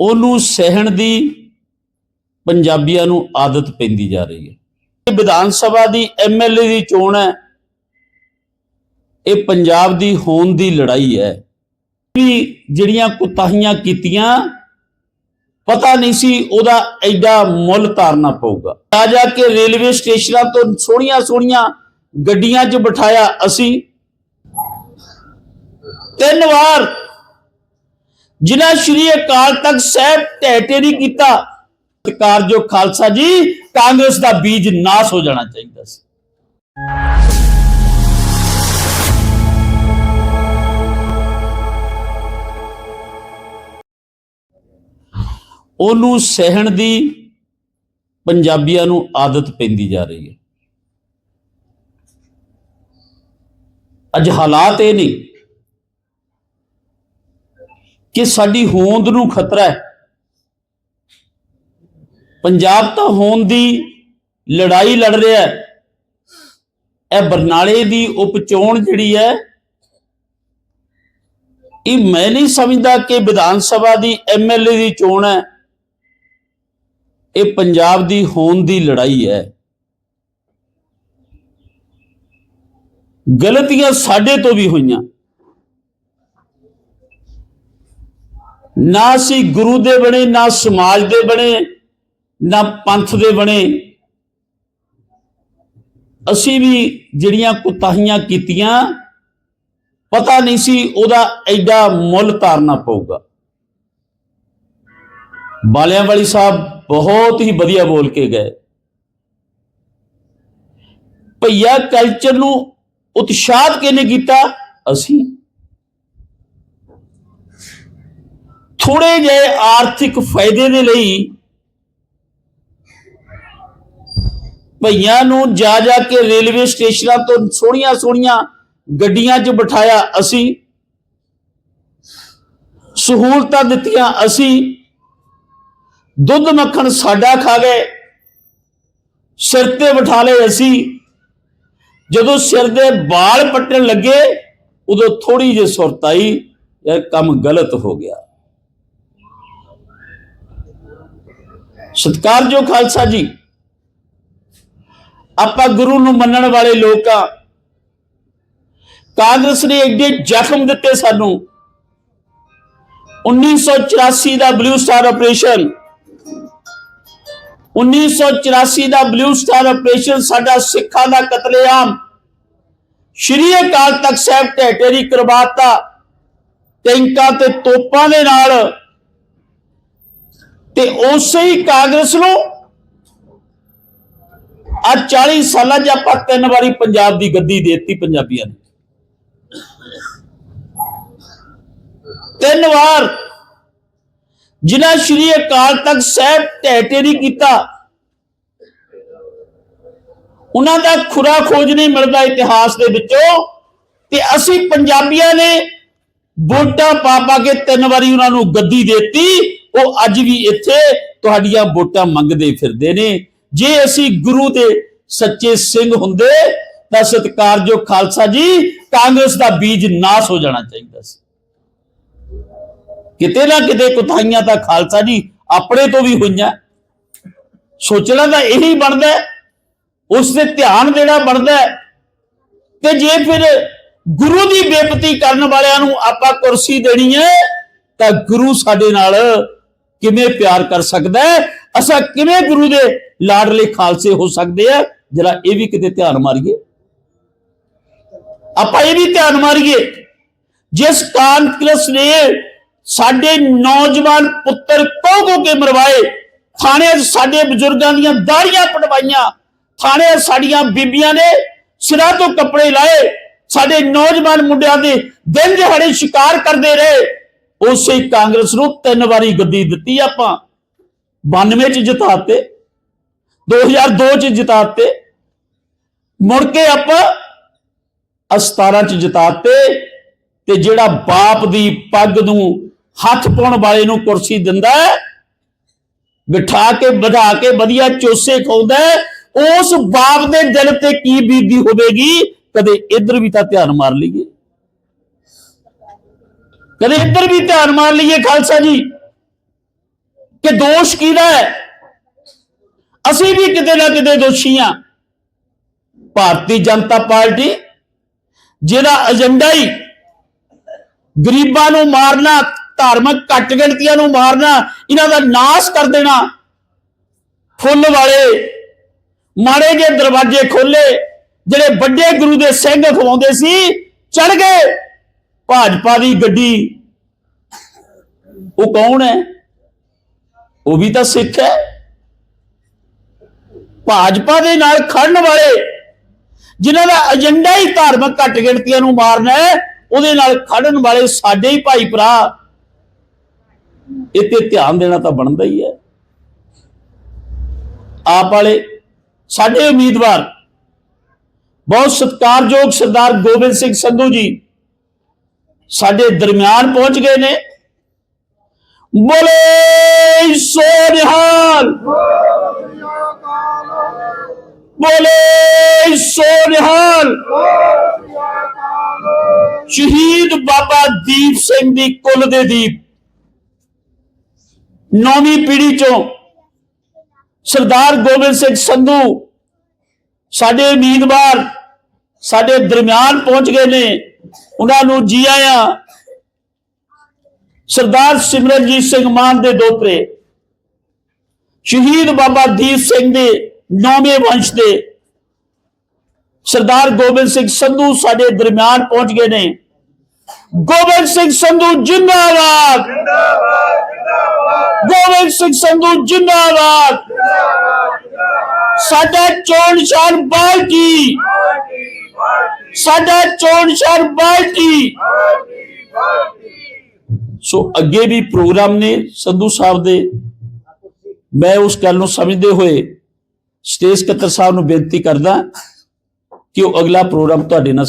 ਉਹਨੂੰ ਸਹਿਣ ਦੀ ਪੰਜਾਬੀਆਂ ਨੂੰ ਆਦਤ ਪੈਂਦੀ ਜਾ ਰਹੀ ਹੈ। ਵਿਧਾਨ ਸਭਾ ਦੀ ਐਮਐਲਏ ਦੀ ਚੋਣ ਹੈ। ਇਹ ਪੰਜਾਬ ਦੀ ਹੋਂਦ ਦੀ ਲੜਾਈ ਹੈ। ਵੀ ਜਿਹੜੀਆਂ ਕੁਤਾਹੀਆਂ ਕੀਤੀਆਂ, ਪਤਾ ਨਹੀਂ ਸੀ ਉਹਦਾ ਐਡਾ ਮੁੱਲ ਤਾਰਨਾ ਪਊਗਾ। ਆ ਜਾ ਕੇ ਰੇਲਵੇ ਸਟੇਸ਼ਨਾਂ ਤੋਂ ਸੋਹਣੀਆਂ ਸੋਹਣੀਆਂ ਗੱਡੀਆਂ 'ਚ ਬਿਠਾਇਆ ਅਸੀਂ। ਤਿੰਨ ਵਾਰ ਜਿਨ੍ਹਾਂ ਸ਼੍ਰੀ ਅਕਾਲ ਤਖਤ ਸਾਹਿਬ ਢਹਿ ਨਹੀਂ ਕੀਤਾ, ਸਰਕਾਰ ਜੋ ਖਾਲਸਾ ਜੀ, ਕਾਂਗਰਸ ਦਾ ਬੀਜ ਨਾਸ ਹੋ ਜਾਣਾ ਚਾਹੀਦਾ ਸੀ। ਉਹਨੂੰ ਸਹਿਣ ਦੀ ਪੰਜਾਬੀਆਂ ਨੂੰ ਆਦਤ ਪੈਂਦੀ ਜਾ ਰਹੀ ਹੈ। ਅੱਜ ਹਾਲਾਤ ਇਹ ਨਹੀਂ ਕਿ ਸਾਡੀ ਹੋਂਦ ਨੂੰ ਖਤਰਾ ਹੈ। ਪੰਜਾਬ ਤਾਂ ਹੋਂਦ ਦੀ ਲੜਾਈ ਲੜ ਰਿਹਾ ਹੈ। ਇਹ ਬਰਨਾਲੇ ਦੀ ਉਪਚੋਣ ਜਿਹੜੀ ਹੈ, ਇਹ ਮੈਂ ਨਹੀਂ ਸਮਝਦਾ ਕਿ ਵਿਧਾਨ ਸਭਾ ਦੀ ਐਮਐਲਏ ਦੀ ਚੋਣ ਹੈ। ਇਹ ਪੰਜਾਬ ਦੀ ਹੋਂਦ ਦੀ ਲੜਾਈ ਹੈ। ਗਲਤੀਆਂ ਸਾਡੇ ਤੋਂ ਵੀ ਹੋਈਆਂ। ਨਾ ਅਸੀਂ ਗੁਰੂ ਦੇ ਬਣੇ, ਨਾ ਸਮਾਜ ਦੇ ਬਣੇ, ਨਾ ਪੰਥ ਦੇ ਬਣੇ। ਅਸੀਂ ਵੀ ਜਿਹੜੀਆਂ ਕੁਤਾਹੀਆਂ ਕੀਤੀਆਂ, ਪਤਾ ਨਹੀਂ ਸੀ ਉਹਦਾ ਐਡਾ ਮੁੱਲ ਤਾਰਨਾ ਪਊਗਾ। ਬਾਲਿਆਂ ਵਾਲੀ ਸਾਹਿਬ ਬਹੁਤ ਹੀ ਵਧੀਆ ਬੋਲ ਕੇ ਗਏ। ਭਈਆ ਕਲਚਰ ਨੂੰ ਉਤਸ਼ਾਹਤ ਕਿਹਨੇ ਕੀਤਾ? ਅਸੀਂ। ਥੋੜੇ ਜਿਹੇ ਆਰਥਿਕ ਫਾਇਦੇ ਦੇ ਲਈ ਭਈਆਂ ਨੂੰ ਜਾ ਜਾ ਕੇ ਰੇਲਵੇ ਸਟੇਸ਼ਨਾਂ ਤੋਂ ਸੋਹਣੀਆਂ ਸੋਹਣੀਆਂ ਗੱਡੀਆਂ 'ਚ ਬਿਠਾਇਆ ਅਸੀਂ। ਸਹੂਲਤਾਂ ਦਿੱਤੀਆਂ ਅਸੀਂ। ਦੁੱਧ ਮੱਖਣ ਸਾਡਾ ਖਾ ਗਏ। ਸਿਰ ਤੇ ਬਿਠਾ ਲਏ ਅਸੀਂ। ਜਦੋਂ ਸਿਰ ਦੇ ਵਾਲ ਪੱਟਣ ਲੱਗੇ, ਉਦੋਂ ਥੋੜੀ ਜਿਹੀ ਸੁਰਤ ਆਈ ਇਹ ਕੰਮ ਗਲਤ ਹੋ ਗਿਆ। ਸਤਿਕਾਰਯੋਗ ਖਾਲਸਾ ਜੀ। ਆਪਾਂ ਗੁਰੂ ਨੂੰ ਮੰਨਣ ਵਾਲੇ ਲੋਕ ਆ। ਕਾਂਗਰਸ ਨੇ ਐਡੇ ਜ਼ਖਮ ਦਿੱਤੇ ਸਾਨੂੰ। 1984 ਦਾ ਬਲੂ ਸਟਾਰ ਆਪਰੇਸ਼ਨ 1984 ਦਾ ਬਲੂ ਸਟਾਰ ਆਪਰੇਸ਼ਨ ਸਾਡਾ ਸਿੱਖਾਂ ਦਾ ਕਤਲੇਆਮ। ਸ਼੍ਰੀ ਅਕਾਲ ਤਖਤ ਸਾਹਿਬ ਢਹਿਟੇਰੀ ਕਰਵਾਤਾ। ਟੈਂਕਾਂ ਤੇ ਤੋਪਾਂ ਦੇ ਨਾਲ ਤੇ ਉਸੇ ਹੀ ਕਾਂਗਰਸ ਨੂੰ ਆ 40 ਸਾਲਾਂ 'ਚ ਆਪਾਂ ਤਿੰਨ ਵਾਰੀ ਪੰਜਾਬ ਦੀ ਗੱਦੀ ਦੇਤੀ ਪੰਜਾਬੀਆਂ ਨੂੰ। ਤਿੰਨ ਵਾਰ ਜਿਨ੍ਹਾਂ ਸ਼੍ਰੀ ਅਕਾਲ ਤਖਤ ਸਾਹਿਬ ਢਹਿ ਨਹੀਂ ਕੀਤਾ, ਉਹਨਾਂ ਦਾ ਖੁਰਾ ਖੋਜ ਨਹੀਂ ਮਿਲਦਾ ਇਤਿਹਾਸ ਦੇ ਵਿੱਚੋਂ ਤੇ ਅਸੀਂ ਪੰਜਾਬੀਆਂ ਨੇ ਵੋਟਾਂ ਪਾ ਪਾ ਕੇ ਤਿੰਨ ਵਾਰੀ ਉਹਨਾਂ ਨੂੰ ਗੱਦੀ ਦਿੱਤੀ। ਉਹ ਅੱਜ ਵੀ ਇੱਥੇ ਤੁਹਾਡੀਆਂ ਵੋਟਾਂ ਮੰਗਦੇ ਫਿਰਦੇ ਨੇ। ਜੇ ਅਸੀਂ ਗੁਰੂ ਦੇ ਸੱਚੇ ਸਿੰਘ ਹੁੰਦੇ ਤਾਂ ਸਤਿਕਾਰਯੋਗ ਖਾਲਸਾ ਜੀ ਕਾਂਗਰਸ ਦਾ ਬੀਜ ਨਾਸ ਹੋ ਜਾਣਾ ਚਾਹੀਦਾ ਸੀ। ਕਿਤੇ ਨਾ ਕਿਤੇ ਕੁਤਾਈਆਂ ਤਾਂ ਖਾਲਸਾ ਜੀ ਆਪਣੇ ਤੋਂ ਵੀ ਹੋਈਆਂ। ਸੋਚਣਾ ਤਾਂ ਇਹੀ ਬਣਦਾ ਹੈ, ਉਸ ਤੇ ਧਿਆਨ ਦੇਣਾ ਬਣਦਾ ਤੇ ਜੇ ਫਿਰ ਗੁਰੂ ਦੀ ਬੇਪਤੀ ਕਰਨ ਵਾਲਿਆਂ ਨੂੰ ਆਪਾਂ ਕੁਰਸੀ ਦੇਣੀ ਹੈ ਤਾਂ ਗੁਰੂ ਸਾਡੇ ਨਾਲ ਕਿਵੇਂ ਪਿਆਰ ਕਰ ਸਕਦਾ ਹੈ? ਅਸਾਂ ਕਿਵੇਂ ਗੁਰੂ ਦੇ ਲਾਡਲੇ ਖਾਲਸੇ ਹੋ ਸਕਦੇ ਆ? ਜਰਾ ਇਹ ਵੀ ਕਿਤੇ ਧਿਆਨ ਮਾਰੀਏ। ਆਪਾਂ ਇਹ ਵੀ ਧਿਆਨ ਮਾਰੀਏ, ਜਿਸ ਕਾਂਗਰਸ ਨੇ ਸਾਡੇ ਨੌਜਵਾਨ ਪੁੱਤਰ ਕੋ ਕੇ ਮਰਵਾਏ, ਥਾਣੇ 'ਚ ਸਾਡੇ ਬਜ਼ੁਰਗਾਂ ਦੀਆਂ ਦਾੜੀਆਂ ਪਟਵਾਈਆਂ, ਥਾਣੇ 'ਚ ਸਾਡੀਆਂ ਬੀਬੀਆਂ ਨੇ ਸਿਰਾਂ ਤੋਂ ਕੱਪੜੇ ਲਾਏ, ਸਾਡੇ ਨੌਜਵਾਨ ਮੁੰਡਿਆਂ ਦੇ ਦਿਨ ਦਿਹਾੜੇ ਸ਼ਿਕਾਰ ਕਰਦੇ ਰਹੇ। ਉਸੇ ਕਾਂਗਰਸ ਨੂੰ ਤਿੰਨ ਵਾਰੀ ਗੱਦੀ ਦਿੱਤੀ ਆਪਾਂ। 92 ਚ ਜਿਤਾਤੇ 2002 ਚ ਜਿਤਾਤੇ। ਮੁੜ ਕੇ ਆਪਾਂ 17 ਚ ਜਿਤਾਤੇ ਤੇ ਜਿਹੜਾ ਬਾਪ ਦੀ ਪੱਗ ਨੂੰ ਹੱਥ ਪਾਉਣ ਵਾਲੇ ਨੂੰ ਕੁਰਸੀ ਦਿੰਦਾ ਬਿਠਾ ਕੇ, ਵਧਾ ਕੇ, ਵਧੀਆ ਚੋਸੇ ਖਾਉਂਦਾ ਉਸ ਬਾਪ ਦੇ ਦਿਲ ਤੇ ਕੀ ਬੀਬੀ ਹੋਵੇਗੀ? ਕਦੇ ਇੱਧਰ ਵੀ ਤਾਂ ਧਿਆਨ ਮਾਰ ਲਈਏ। ਕਦੇ ਇੱਧਰ ਵੀ ਧਿਆਨ ਮਾਰ ਲਈਏ ਖਾਲਸਾ ਜੀ, ਕਿ ਦੋਸ਼ ਕਿਹਦਾ ਹੈ? ਅਸੀਂ ਵੀ ਕਿਤੇ ਨਾ ਕਿਤੇ ਦੋਸ਼ੀ ਹਾਂ। ਭਾਰਤੀ ਜਨਤਾ ਪਾਰਟੀ, ਜਿਹਦਾ ਏਜੰਡਾ ਹੀ ਗਰੀਬਾਂ ਨੂੰ ਮਾਰਨਾ, ਧਾਰਮਿਕ ਘੱਟ ਗਿਣਤੀਆਂ ਨੂੰ ਮਾਰਨਾ, ਇਹਨਾਂ ਦਾ ਨਾਸ਼ ਕਰ ਦੇਣਾ। ਫੁੱਲ ਵਾਲੇ, ਮਾੜੇ ਜੇ ਦਰਵਾਜ਼ੇ ਖੋਲੇ ਜਿਹੜੇ ਵੱਡੇ ਗੁਰੂ ਦੇ ਸਿੰਘ ਖਵਾਉਂਦੇ ਸੀ ਚੜ ਗਏ। ਭਾਜਪਾ ਦੀ ਗੱਡੀ। ਉਹ ਕੌਣ ਹੈ? ਉਹ ਵੀ ਤਾਂ ਸਿੱਖ ਹੈ। ਭਾਜਪਾ ਦੇ ਨਾਲ ਖੜਨ ਵਾਲੇ ਜਿਨ੍ਹਾਂ ਦਾ ਏਜੰਡਾ ਹੀ ਧਾਰਮਿਕ ਘੱਟ ਗਿਣਤੀਆਂ ਨੂੰ ਮਾਰਨਾ ਹੈ, ਉਹਦੇ ਨਾਲ ਖੜਨ ਵਾਲੇ ਸਾਡੇ ਹੀ ਭਾਈ ਭਰਾ। ਇੱਥੇ ਧਿਆਨ ਦੇਣਾ ਤਾਂ ਬਣਦਾ ਹੀ ਹੈ। ਆਪ ਵਾਲੇ, ਸਾਡੇ ਉਮੀਦਵਾਰ, ਬਹੁਤ ਸਤਿਕਾਰਯੋਗ ਸਰਦਾਰ ਗੋਬਿੰਦ ਸਿੰਘ ਸੰਧੂ ਜੀ। ਸਾਡੇ ਦਰਮਿਆਨ ਪਹੁੰਚ ਗਏ ਨੇ ਬੋਲੇ ਸੋਨਿਹਾਲ ਬੋਲੇ ਸੋਨਿਹਾਲ ਸ਼ਹੀਦ ਬਾਬਾ ਦੀਪ ਸਿੰਘ ਦੀ ਕੁੱਲ ਦੇ ਦੀਪ ਨੌਵੀਂ ਪੀੜ੍ਹੀ ਚੋਂ ਸਰਦਾਰ ਗੋਬਿੰਦ ਸਿੰਘ ਸੰਧੂ ਸਾਡੇ ਉਮੀਦਵਾਰ ਸਾਡੇ ਦਰਮਿਆਨ ਪਹੁੰਚ ਗਏ ਨੇ ਉਹਨਾਂ ਨੂੰ ਜੀ ਆਇਆਂ ਸਰਦਾਰ ਸਿਮਰਨਜੀਤ ਸਿੰਘ ਮਾਨ ਦੇ ਦੋਤਰੇ, ਸ਼ਹੀਦ ਬਾਬਾ ਦੀਪ ਸਿੰਘ ਦੇ ਨੌਵੇਂ ਵੰਸ਼ ਦੇ ਸਰਦਾਰ ਗੋਬਿੰਦ ਸਿੰਘ ਸੰਧੂ ਸਾਡੇ ਦਰਮਿਆਨ ਪਹੁੰਚ ਗਏ ਨੇ। ਗੋਬਿੰਦ ਸਿੰਘ ਸੰਧੂ ਜਿੰਦਾਬਾਦ। ਗੋਬਿੰਦ ਸਿੰਘ ਸੰਧੂ ਜਿੰਦਾਬਾਦ। ਸਾਡਾ ਚੋਣ ਨਿਸ਼ਾਨ ਬਾਲਟੀ। ਸਾਡਾ ਚੋਣ ਨਿਸ਼ਾਨ ਬਾਲਟੀ ਸੋ ਅੱਗੇ ਵੀ ਪ੍ਰੋਗਰਾਮ ਨੇ ਸੰਧੂ ਸਾਹਿਬ ਦੇ। ਮੈਂ ਉਸ ਗੱਲ ਨੂੰ ਸਮਝਦੇ ਹੋਏ ਸਟੇਜ ਸਕੱਤਰ ਸਾਹਿਬ ਨੂੰ ਬੇਨਤੀ ਕਰਦਾ ਕਿ ਉਹ ਅਗਲਾ ਪ੍ਰੋਗਰਾਮ ਤੁਹਾਡੇ ਨਾਲ